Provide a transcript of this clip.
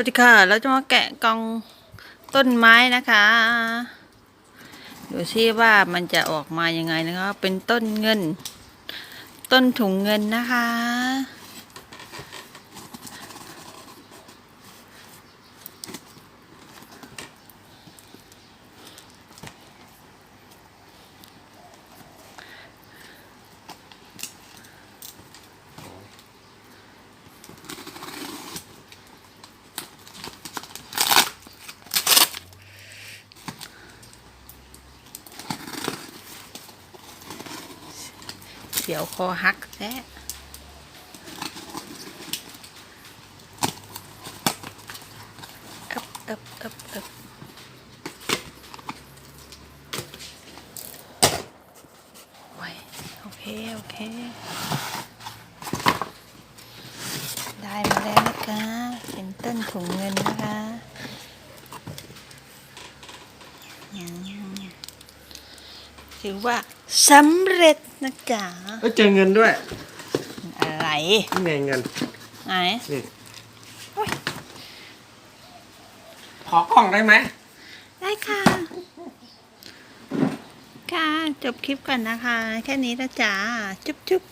วัสดีค่ะ เราจะมาแกะกองต้นไม้นะคะ ดูซิว่ามันจะออกมายังไงนะคะ เป็นต้นเงิน ต้นถุงเงินนะคะ เสียวคอหักแท้เอบเอบเอบเอบโอ้ยโอเค โอเค ได้มาแล้วนะคะ เป็นต้นถุงเงินนะคะอืม ถือว่าสำเร็จนะจ๊ะเอ้ยเจอเงินด้วยอะไรนี่ไงเงินไหนนี่ขอกล่องได้ไหมได้ค่ะ ค่ะ จบคลิปก่อนนะคะ แค่นี้นะจ๊ะ จุ๊บจุ๊บ